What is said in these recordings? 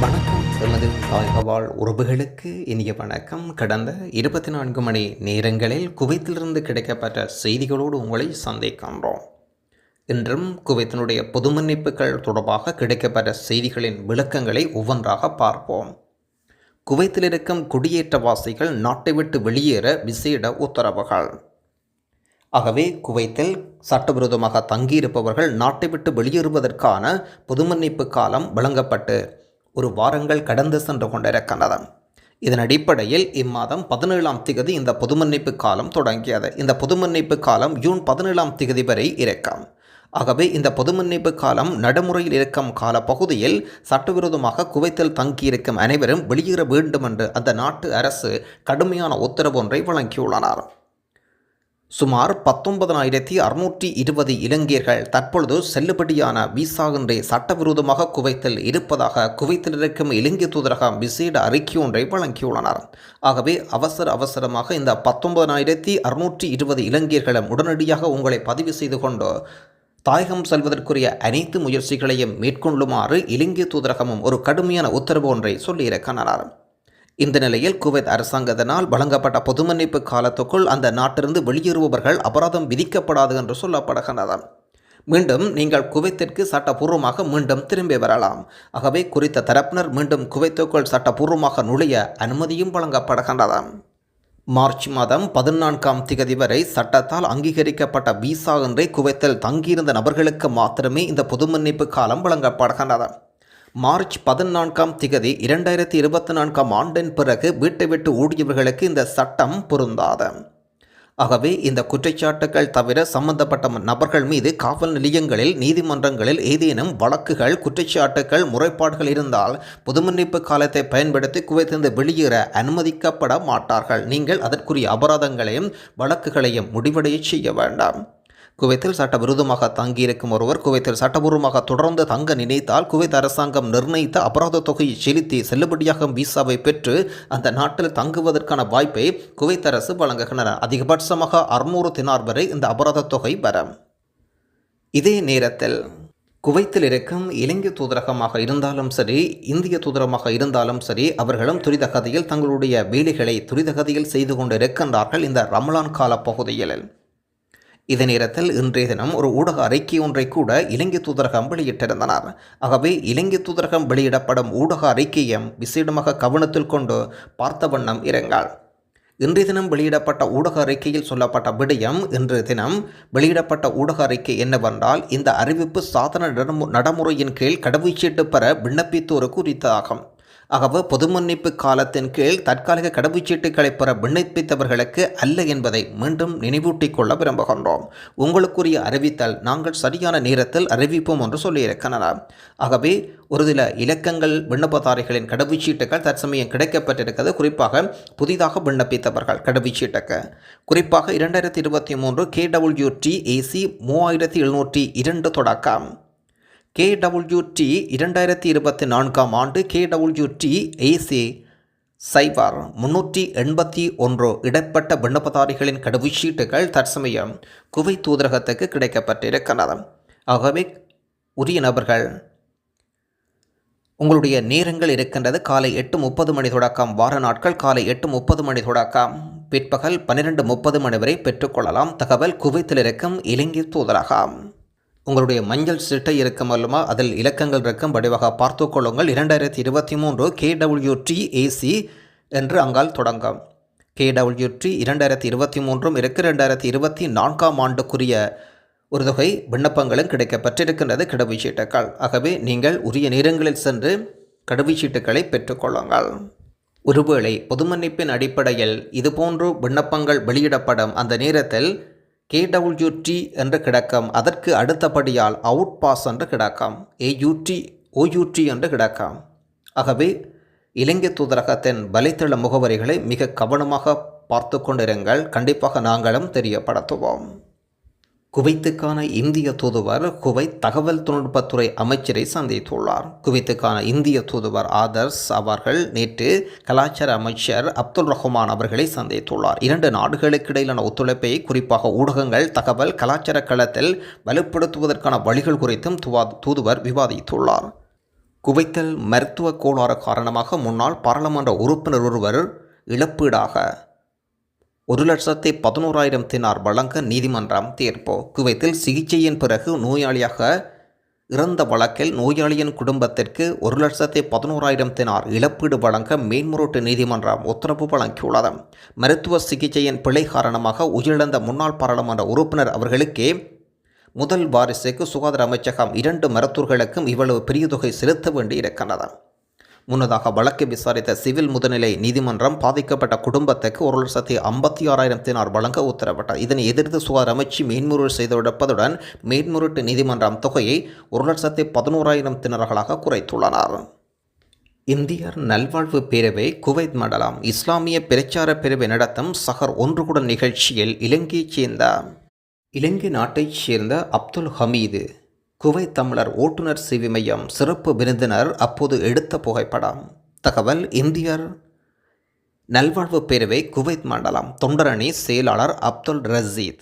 வணக்கம். எமது தாய்கவாழ் உறவுகளுக்கு இனிய வணக்கம். கடந்த இருபத்தி நான்கு மணி நேரங்களில் குவைத்திலிருந்து கிடைக்கப்பட்ட செய்திகளோடு உங்களை சந்திக்கின்றோம். இன்றும் குவைத்தினுடைய பொது மன்னிப்புகள் தொடர்பாக கிடைக்கப்பட்ட செய்திகளின் விளக்கங்களை ஒவ்வொன்றாக பார்ப்போம். குவைத்தில் இருக்கும் குடியேற்றவாசிகள் நாட்டை விட்டு வெளியேற விசேட உத்தரவுகள். ஆகவே குவைத்தில் சட்டவிரோதமாக தங்கியிருப்பவர்கள் நாட்டை விட்டு வெளியேறுவதற்கான பொதுமன்னிப்பு காலம் வழங்கப்பட்டு ஒரு வாரங்கள் கடந்து சென்று கொண்டிருக்கின்றது இதன் அடிப்படையில் இம்மாதம் பதினேழாம் திகதி இந்த பொது மன்னிப்பு காலம் தொடங்கியது. இந்த பொது மன்னிப்பு காலம் ஜூன் பதினேழாம் திகதி வரை இருக்கும். ஆகவே இந்த பொது மன்னிப்பு காலம் நடைமுறையில் இருக்கும் காலப்பகுதியில் சட்டவிரோதமாக குவைத்தில் தங்கியிருக்கும் அனைவரும் வெளியேற வேண்டும் என்று அந்த நாட்டு அரசு கடுமையான உத்தரவு ஒன்றை வழங்கியுள்ளனர். சுமார் பத்தொன்பதனாயிரத்தி அறுநூற்றி இருபது இலங்கையர்கள் தற்பொழுது செல்லுபடியான விசாவின்றி சட்டவிரோதமாக குவைத்தில் இருப்பதாக குவைத்தில் இருக்கும் இலங்கை தூதரகம் விசேட அறிக்கை ஒன்றை வழங்கியுள்ளனர். ஆகவே அவசர அவசரமாக இந்த பத்தொன்பதனாயிரத்தி அறுநூற்றி இருபது இலங்கையர்களும் உடனடியாக உங்களை பதிவு செய்து கொண்டு தாயகம் செல்வதற்குரிய அனைத்து முயற்சிகளையும் மேற்கொள்ளுமாறு இலங்கை தூதரகமும் ஒரு கடுமையான உத்தரவு ஒன்றை சொல்லியிருக்கின்றனர். இந்த நிலையில் குவைத் அரசாங்கத்தினால் வழங்கப்பட்ட பொதுமன்னிப்பு காலத்துக்குள் அந்த நாட்டிலிருந்து வெளியேறுபவர்கள் அபராதம் விதிக்கப்படாது என்று சொல்லப்படுகின்றது. மீண்டும் நீங்கள் குவைத்திற்கு சட்டபூர்வமாக மீண்டும் திரும்பி வரலாம். ஆகவே குறித்த தரப்பினர் மீண்டும் குவைத்துக்குள் சட்டபூர்வமாக நுழைய அனுமதியும் வழங்கப்படுகின்றது. மார்ச் மாதம் பதினான்காம் திகதி வரை சட்டத்தால் அங்கீகரிக்கப்பட்ட விசா என்றே குவைத்தில் தங்கியிருந்த நபர்களுக்கு மாத்திரமே இந்த பொது மன்னிப்பு காலம் வழங்கப்படுகின்றது. மார்ச் பதினான்காம் திகதி இரண்டாயிரத்தி இருபத்தி நான்காம் ஆண்டின் பிறகு வீட்டை விட்டு ஓடியவர்களுக்கு இந்த சட்டம் பொருந்தாது. ஆகவே இந்த குற்றச்சாட்டுகள் தவிர சம்பந்தப்பட்ட நபர்கள் மீது காவல் நிலையங்களில் நீதிமன்றங்களில் ஏதேனும் வழக்குகள் குற்றச்சாட்டுகள் முறைப்பாடுகள் இருந்தால் பொதுமன்னிப்பு காலத்தை பயன்படுத்தி குவைத்திருந்து வெளியேற அனுமதிக்கப்பட மாட்டார்கள். நீங்கள் அதற்குரிய அபராதங்களையும் வழக்குகளையும் முடிவடைய செய்ய வேண்டாம். குவைத்தில் சட்டவிரோதமாக தங்கியிருக்கும் ஒருவர் குவைத்தில் சட்டபூர்வமாக தொடர்ந்து தங்க நினைத்தால் குவைத் அரசாங்கம் நிர்ணயித்த அபராத தொகையை செலுத்தி செல்லுபடியாகும் விசாவை பெற்று அந்த நாட்டில் தங்குவதற்கான வாய்ப்பை குவைத் அரசு வழங்குகின்றன. அதிகபட்சமாக அறுநூறு தினார் வரை இந்த அபராத தொகை வரும். இதே நேரத்தில் குவைத்தில் இருக்கும் இலங்கை தூதரகமாக இருந்தாலும் சரி இந்திய தூதரகமாக இருந்தாலும் சரி அவர்களும் துரித கதையில் தங்களுடைய வேலைகளை துரித கதையில் செய்து கொண்டிருக்கின்றார்கள் இந்த ரமலான் கால பகுதியில். இதே நேரத்தில் இன்றைய தினம் ஒரு ஊடக அறிக்கை ஒன்றை கூட இலங்கை தூதரகம் வெளியிட்டிருந்தனர். ஆகவே இலங்கை தூதரகம் வெளியிடப்படும் ஊடக அறிக்கையும் விசேடமாக கவனத்தில் கொண்டு பார்த்த வண்ணம் இருங்கள். இன்றைய தினம் வெளியிடப்பட்ட ஊடக அறிக்கையில் சொல்லப்பட்ட விடயம் இன்றைய தினம் வெளியிடப்பட்ட ஊடக அறிக்கை என்னவென்றால் இந்த அறிவிப்பு சாதன நடைமுறையின் கீழ் கடவுச்சீட்டு பெற விண்ணப்பித்தோரு குறித்தாகும். ஆகவே பொது மன்னிப்பு காலத்தின் கீழ் தற்காலிக கடவுச்சீட்டுகளை பெற விண்ணப்பித்தவர்களுக்கு அல்ல என்பதை மீண்டும் நினைவூட்டிக் கொள்ள விரும்புகின்றோம். உங்களுக்குரிய அறிவித்தல் நாங்கள் சரியான நேரத்தில் அறிவிப்போம் என்று சொல்லியிருக்கின்றனர் ஆகவே ஒரு சில இலக்கங்கள் விண்ணப்பதாரிகளின் கடவுச்சீட்டுகள் தற்சமயம் கிடைக்கப்பட்டிருக்கிறது. குறிப்பாக புதிதாக விண்ணப்பித்தவர்கள் கடவுச்சீட்டுக்கு. குறிப்பாக இரண்டாயிரத்தி இருபத்தி மூன்று கே டி ஏசி மூவாயிரத்தி எழுநூற்றி இரண்டு தொடக்கம். கேடபிள்யூடி இரண்டாயிரத்தி இருபத்தி நான்காம் ஆண்டு கேடபிள்யூடி ஏசி சைபர் முன்னூற்றி எண்பத்தி ஒன்று இடப்பட்ட விண்ணப்பதாரிகளின் கடவுச்சீட்டுகள் தற்சமயம் குவை தூதரகத்துக்கு கிடைக்கப்பட்டிருக்கிறது. ஆகவே உரிய நபர்கள் உங்களுடைய நேரங்கள் இருக்கின்றது. காலை எட்டு முப்பது மணி தொடக்கம் வார நாட்கள் காலை எட்டு முப்பது மணி தொடக்கம். பிற்பகல் பன்னிரெண்டு முப்பது மணி வரை பெற்றுக்கொள்ளலாம். தகவல் குவைத்தில் இருக்கும் இலங்கை தூதரகம். உங்களுடைய மஞ்சள் சிட்டை இருக்கும் அல்லமா அதில் இலக்கங்கள் இருக்கும் வடிவாக பார்த்து கொள்ளுங்கள். இரண்டாயிரத்தி இருபத்தி மூன்று கேடபிள்யூடி ஏசி என்று அங்கால் தொடங்கும். கேடபிள்யூடி இரண்டாயிரத்தி இருபத்தி மூன்றும் இருக்கு ரெண்டாயிரத்தி இருபத்தி நான்காம் ஆண்டுக்குரிய ஒரு தொகை விண்ணப்பங்களும் கிடைக்கப்பட்டிருக்கின்றது. கடவுச்சீட்டுக்கள் ஆகவே நீங்கள் உரிய நேரங்களில் சென்று கடவுச்சீட்டுக்களை பெற்றுக்கொள்ளுங்கள் ஒருவேளை பொதுமன்னிப்பின் அடிப்படையில் இதுபோன்று விண்ணப்பங்கள் வெளியிடப்படும் அந்த நேரத்தில் கேடபிள்யூடி என்று கிடக்கும் அதற்கு அடுத்தபடியால் அவுட் பாஸ் என்று கிடக்கும் ஏயூடி ஓயூடி என்று கிடக்கும். ஆகவே இலங்கை தூதரகத்தின் வலைத்தள முகவரிகளை மிக கவனமாக பார்த்து கொண்டிருங்கள். கண்டிப்பாக நாங்களும் தெரியப்படுத்துவோம். குவைத்துக்கான இந்திய தூதுவர் குவைத் தகவல் தொழில்நுட்பத்துறை அமைச்சரை சந்தித்துள்ளார். குவைத்துக்கான இந்திய தூதுவர் ஆதர்ஸ் அவர்கள் நேற்று கலாச்சார அமைச்சர் அப்துல் ரஹ்மான் அவர்களை சந்தித்துள்ளார். இரண்டு நாடுகளுக்கு இடையிலான ஒத்துழைப்பை குறிப்பாக ஊடகங்கள் தகவல் கலாச்சார களத்தில் வலுப்படுத்துவதற்கான வழிகள் குறித்தும் தூதுவர் விவாதித்துள்ளார். குவைத்தில் மருத்துவ கோளாறு காரணமாக முன்னாள் பாராளுமன்ற உறுப்பினர் ஒருவர் இழப்பீடாக ஒரு லட்சத்தி பதினோராயிரம் தினார் வழங்க நீதிமன்றம் தீர்ப்பு. குவைத்தில் சிகிச்சையின் பிறகு நோயாளியாக இறந்த வழக்கில் நோயாளியின் குடும்பத்திற்கு ஒரு லட்சத்தி பதினோராயிரம் தினார் இழப்பீடு வழங்க மேன்முறையீட்டு நீதிமன்றம் உத்தரவு வழங்கியுள்ளது. மருத்துவ சிகிச்சையின் பிழை காரணமாக உயிரிழந்த முன்னாள் பாராளுமன்ற உறுப்பினர் அவர்களுக்கே முதல் வாரிசுக்கு சுகாதார அமைச்சகம் இரண்டு மருத்துவர்களுக்கும் இவ்வளவு பெரிய தொகை செலுத்த வேண்டியிருக்கிறது முன்னதாக வழக்கை விசாரித்த சிவில் முதுநிலை நீதிமன்றம் பாதிக்கப்பட்ட குடும்பத்துக்கு ஒரு லட்சத்தி ஐம்பத்தி ஆறாயிரம் தினார் வழங்க உத்தரவிட்டார். இதனை எதிர்த்து சுகாதார அமைச்சு மேன்முறையீடு செய்துவிடப்பதுடன் மேன்முறையீட்டு நீதிமன்றம் தொகையை ஒரு லட்சத்தி பதினோராயிரம் திணறர்களாக குறைத்துள்ளனர். இந்தியர் நல்வாழ்வு பேரவை குவைத் மண்டலம் இஸ்லாமிய பிரச்சார பிரிவை நடத்தும் சஹர் ஒன்றுகுடன் நிகழ்ச்சியில் இலங்கையைச் சேர்ந்த இலங்கை நாட்டைச் சேர்ந்த அப்துல் ஹமீது குவைத் தமிழர் ஓட்டுநர் சேவை மையம் சிறப்பு விருந்தினர் அப்போது எடுத்த புகைப்படம். தகவல் இந்தியர். நல்வாழ்வு பேரவை குவைத் மண்டலம் தொண்டரணி செயலாளர் அப்துல் ரசீத்.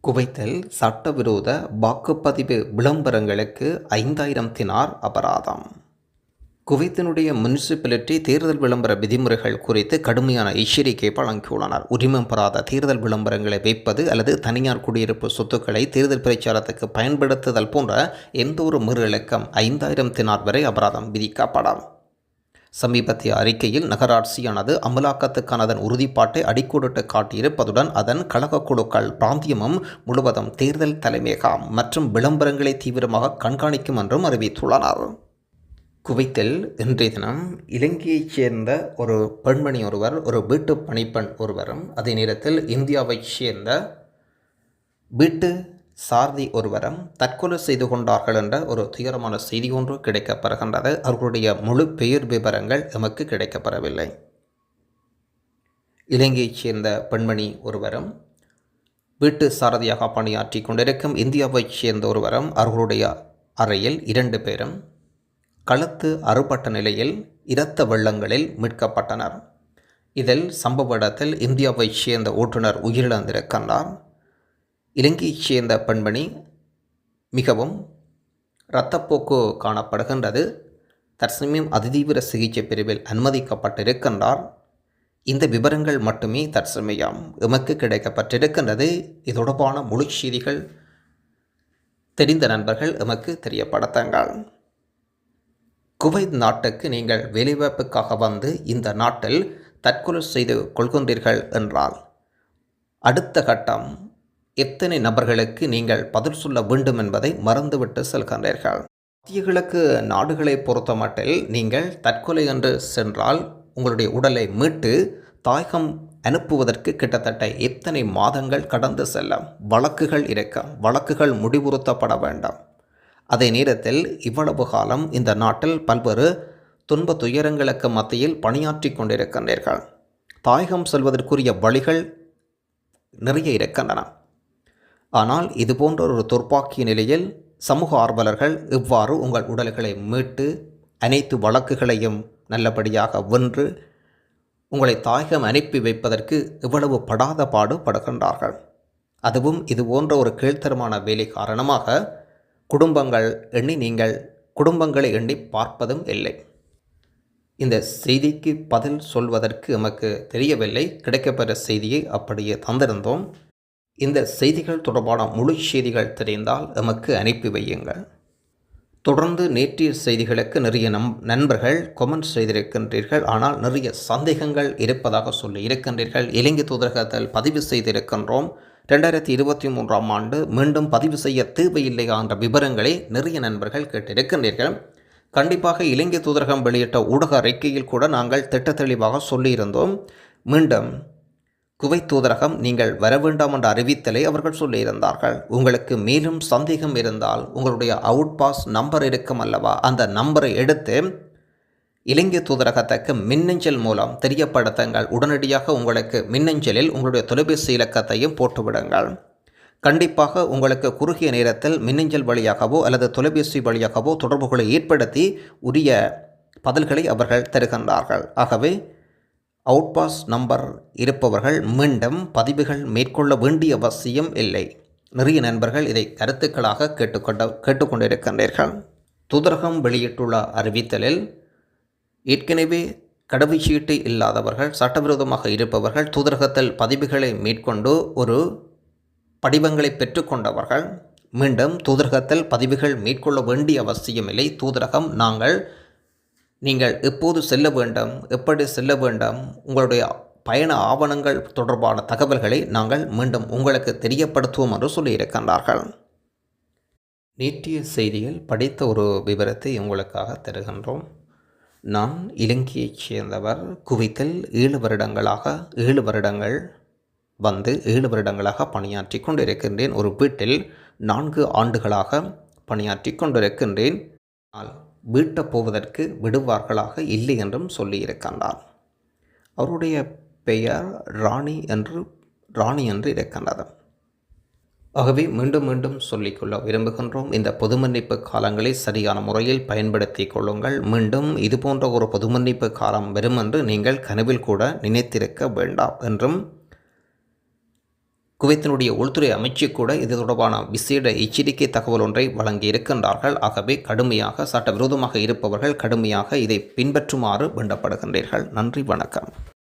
குவைத்தில் சட்டவிரோத வாக்குப்பதிவு விளம்பரங்களுக்கு ஐந்தாயிரம் தினார் அபராதம். குவைத்தினுடைய முனிசிபாலிட்டி தேர்தல் விளம்பர விதிமுறைகள் குறித்து கடுமையான எச்சரிக்கை வழங்கியுள்ளனர் உரிமம் பெறாத தேர்தல் விளம்பரங்களை வைப்பது அல்லது தனியார் குடியிருப்பு சொத்துக்களை தேர்தல் பிரச்சாரத்துக்கு பயன்படுத்துதல் போன்ற எந்த ஒரு மீறலுக்கும் ஐந்தாயிரம் தினார் வரை அபராதம் விதிக்கப்படும். சமீபத்திய அறிக்கையில் நகராட்சியானது அமலாக்கத்துக்கான அதன் உறுதிப்பாட்டை அடிக்கோடிட்டு காட்டியிருப்பதுடன் அதன் கழக குழுக்கள் பிராந்தியமும் முழுவதும் தேர்தல் தலைமையகம் மற்றும் விளம்பரங்களை தீவிரமாக கண்காணிக்கும் என்றும் அறிவித்துள்ளனர். குவைத்தில் இன்றைய தினம் இலங்கையைச் சேர்ந்த ஒரு பெண்மணி ஒருவர் ஒரு வீட்டு பணிப்பெண் ஒருவரும் அதே நேரத்தில் இந்தியாவைச் சேர்ந்த வீட்டு சாரதி ஒருவரும் தற்கொலை செய்து கொண்டார்கள் என்ற ஒரு துயரமான செய்தி ஒன்று கிடைக்கப்பெறுகின்றது. அவர்களுடைய முழு பெயர் விவரங்கள் எமக்கு கிடைக்கப்பெறவில்லை. இலங்கையைச் சேர்ந்த பெண்மணி ஒருவரும் வீட்டு சாரதியாக பணியாற்றி கொண்டிருக்கும் இந்தியாவைச் சேர்ந்த ஒருவரும் அவர்களுடைய அறையில் இரண்டு பேரும் களத்து அறுபட்ட நிலையில் இரத்த வெள்ளங்களில் மீட்கப்பட்டனர். இதில் சம்பவ இடத்தில் இந்தியாவைச் சேர்ந்த ஓட்டுநர் உயிரிழந்திருக்கின்றார் இலங்கையைச் சேர்ந்த பெண்மணி மிகவும் இரத்தப்போக்கு காணப்படுகின்றது. தற்சமயம் அதிதீவிர சிகிச்சை பிரிவில் அனுமதிக்கப்பட்டிருக்கின்றார். இந்த விவரங்கள் மட்டுமே தற்சமயம் எமக்கு கிடைக்கப்பட்டிருக்கின்றது. இது தொடர்பான முழு செய்திகள் தெரிந்த நண்பர்கள் எமக்கு தெரியப்படுத்துங்கள். குவைத் நாட்டுக்கு நீங்கள் வேலைவாய்ப்புக்காக வந்து இந்த நாட்டில் தற்கொலை செய்து கொள்கின்றீர்கள் என்றால் அடுத்த கட்டம் எத்தனை நபர்களுக்கு நீங்கள் பதில் சொல்ல வேண்டும் என்பதை மறந்துவிட்டு செல்கின்றீர்கள். மத்திய கிழக்கு நாடுகளை பொறுத்தமட்டில் நீங்கள் தற்கொலை என்று சென்றால் உங்களுடைய உடலை மீட்டு தாயகம் அனுப்புவதற்கு கிட்டத்தட்ட எத்தனை மாதங்கள் கடந்து செல்லும் வழக்குகள் இருக்க வழக்குகள் முடிவுறுத்தப்பட வேண்டாம். அதே நேரத்தில் இவ்வளவு காலம் இந்த நாட்டில் பல்வேறு துன்ப துயரங்களுக்கு மத்தியில் பணியாற்றி கொண்டிருக்கின்றீர்கள். தாயகம் செல்வதற்குரிய வழிகள் நிறைய இருக்கின்றன. ஆனால் இது போன்ற ஒரு துர்ப்பாக்கிய நிலையில் சமூக ஆர்வலர்கள் இவ்வாறு உங்கள் உடல்களை மீட்டு அனைத்து வழக்குகளையும் நல்லபடியாக வென்று உங்களை தாயகம் அனுப்பி வைப்பதற்கு இவ்வளவு படாத பாடு படுகின்றார்கள் அதுவும் இது போன்ற ஒரு கீழ்த்தரமான வேலை காரணமாக குடும்பங்கள் எண்ணி நீங்கள் குடும்பங்களை எண்ணி பார்ப்பதும் இல்லை. இந்த செய்திக்கு பதில் சொல்வதற்கு எமக்கு தெரியவில்லை. கிடைக்கப்பெற செய்தியை அப்படியே தந்திருந்தோம். இந்த செய்திகள் தொடர்பான முழு செய்திகள் தெரிந்தால் எமக்கு அனுப்பி வையுங்கள். தொடர்ந்து நேற்றைய செய்திகளுக்கு நிறைய நம் நண்பர்கள் கொமெண்ட் செய்திருக்கின்றீர்கள். ஆனால் நிறைய சந்தேகங்கள் இருப்பதாக சொல்லி இருக்கின்றீர்கள். இலங்கை தூதரகத்தில் பதிவு செய்திருக்கின்றோம். ரெண்டாயிரத்தி இருபத்தி மூன்றாம் ஆண்டு மீண்டும் பதிவு செய்ய தேவையில்லையா என்ற விவரங்களை நிறைய நண்பர்கள் கேட்டிருக்கின்றீர்கள். கண்டிப்பாக இலங்கை தூதரகம் வெளியிட்ட ஊடக அறிக்கையில் கூட நாங்கள் திட்ட தெளிவாக சொல்லியிருந்தோம். மீண்டும் குவைத் தூதரகம் நீங்கள் வர வேண்டாம் என்ற அறிவித்தலை அவர்கள் சொல்லியிருந்தார்கள். உங்களுக்கு மேலும் சந்தேகம் இருந்தால் உங்களுடைய அவுட் பாஸ் நம்பர் இருக்கும் அல்லவா? அந்த நம்பரை எடுத்து இலங்கை தூதரகத்துக்கு மின்னஞ்சல் மூலம் தெரியப்படுத்துங்கள். உடனடியாக உங்களுக்கு மின்னஞ்சலில் உங்களுடைய தொலைபேசி இலக்கத்தையும் போட்டுவிடுங்கள். கண்டிப்பாக உங்களுக்கு குறுகிய நேரத்தில் மின்னஞ்சல் வழியாகவோ அல்லது தொலைபேசி வழியாகவோ தொடர்புகளை ஏற்படுத்தி உரிய பதில்களை அவர்கள் தருகின்றார்கள். ஆகவே அவுட்பாஸ் நம்பர் இருப்பவர்கள் மீண்டும் பதிவுகள் மேற்கொள்ள வேண்டிய அவசியம் இல்லை. நிறைய நண்பர்கள் இதை கருத்துக்களாக கேட்டுக்கொண்ட கேட்டுக்கொண்டிருக்கின்றீர்கள். தூதரகம் வெளியிட்டுள்ள அறிவித்தலில் ஏற்கனவே கடவுச்சீட்டு இல்லாதவர்கள் சட்டவிரோதமாக இருப்பவர்கள் தூதரகத்தில் பதிவுகளை மேற்கொண்டு ஒரு படிவங்களை பெற்றுக்கொண்டவர்கள் மீண்டும் தூதரகத்தில் பதிவுகள் மேற்கொள்ள வேண்டிய அவசியமில்லை தூதரகம் நாங்கள் நீங்கள் எப்போது செல்ல வேண்டும் எப்படி செல்ல வேண்டும் உங்களுடைய பயண ஆவணங்கள் தொடர்பான தகவல்களை நாங்கள் மீண்டும் உங்களுக்கு தெரியப்படுத்துவோம் என்று சொல்லியிருக்கின்றார்கள். நேற்றைய செய்தியில் படித்த ஒரு விவரத்தை உங்களுக்காக தருகின்றோம். நான் இலங்கையைச் சேர்ந்தவர் குவைத்தில் ஏழு வருடங்களாக ஏழு வருடங்கள் வந்து ஏழு வருடங்களாக பணியாற்றி கொண்டிருக்கின்றேன். ஒரு வீட்டில் நான்கு ஆண்டுகளாக பணியாற்றி கொண்டிருக்கின்றேன். ஆனால் வீட்டை போவதற்கு விடுவார்களாக இல்லை என்றும் சொல்லியிருக்கின்றார். அவருடைய பெயர் ராணி என்று ராணி என்று இருக்கின்றது. ஆகவே மீண்டும் மீண்டும் சொல்லிக்கொள்ள விரும்புகின்றோம். இந்த பொது மன்னிப்பு காலங்களை சரியான முறையில் பயன்படுத்தி கொள்ளுங்கள். மீண்டும் இது போன்ற ஒரு பொது மன்னிப்பு காலம் வரும் என்று நீங்கள் கனவில் கூட நினைத்திருக்க வேண்டாம் என்றும் குவைத்தினுடைய உள்துறை அமைச்சு கூட இது தொடர்பான விசேட எச்சரிக்கை தகவல் ஒன்றை வழங்கி இருக்கின்றார்கள். ஆகவே கடுமையாக சட்டவிரோதமாக இருப்பவர்கள் கடுமையாக இதை பின்பற்றுமாறு வேண்டப்படுகின்றீர்கள். நன்றி வணக்கம்.